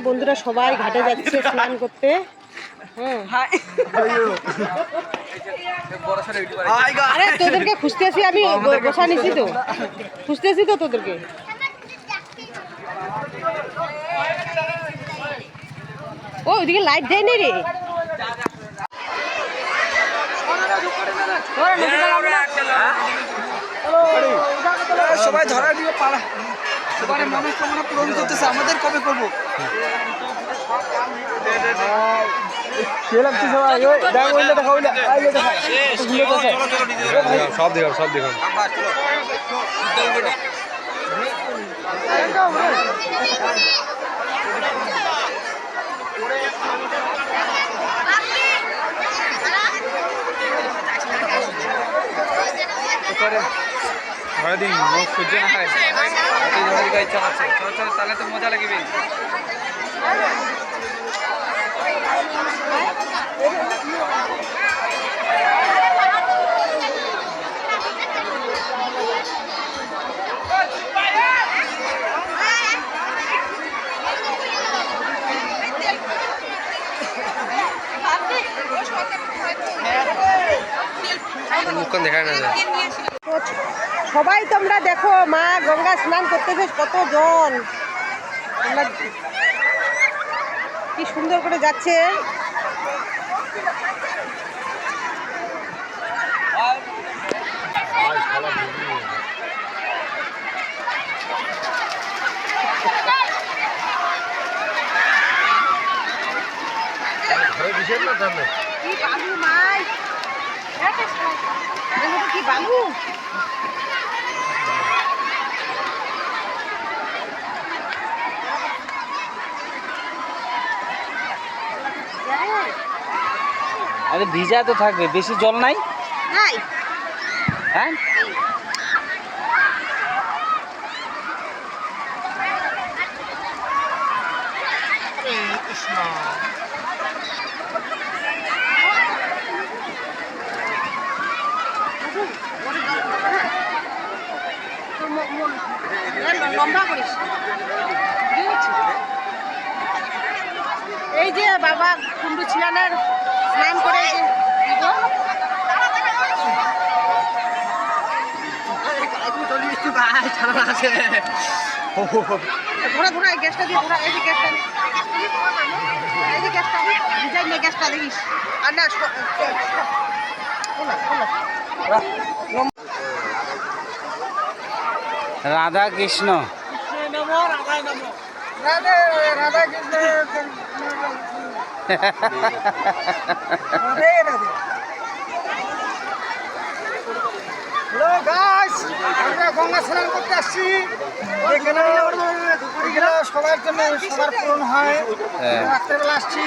বন্ধুরা সবাই ঘাটে যাচ্ছে স্নান করতে হ্যাঁ আরে তোদেরকে খুঁজতেছি আমি বসা নিছি তো খুঁজতেছি তো তোদেরকে ও ওইদিকে লাইট দেয়নি রে সবাই ধরা দিয়ে পালা সবার মনস্কামনা পূরণ করতেছে। আমাদের কবে করব? সব দেখাম সব দেখাম ঘরে দিন সহ্য না হয় ইচ্ছা আছে চলো চলো তাহলে তো মজা লাগবে মুখখান দেখায় না যায় তো সবাই তোমরা দেখো, মা গঙ্গা স্নান করতেছে, কত জল। কি সুন্দর করে যাচ্ছে। কি বালু, মাই? কি বালু? আরে ভিজা তো থাকবে বেশি জল নাই? নাই। হ্যাঁ? লম্বা করিস কি হচ্ছে? এই যে বাবা কুন্ডু ছিলানের স্নান করে এই যে দিব। ঘোরা ঘোরা এই গ্যাসটা দিয়ে ঘোরা এই যে গ্যাসটা এই যে গ্যাসটা ডিজাইন নিয়ে গ্যাসটা দেখিস। আর না স- শোনা, শোনা। রাধা কৃষ্ণ। রাধে রাধা আমরা গঙ্গা স্নান করতে আসছি এখানে এখানে সবার জন্য সবার পূরণ হ্যাঁ। রাত্রেবেলা আসছি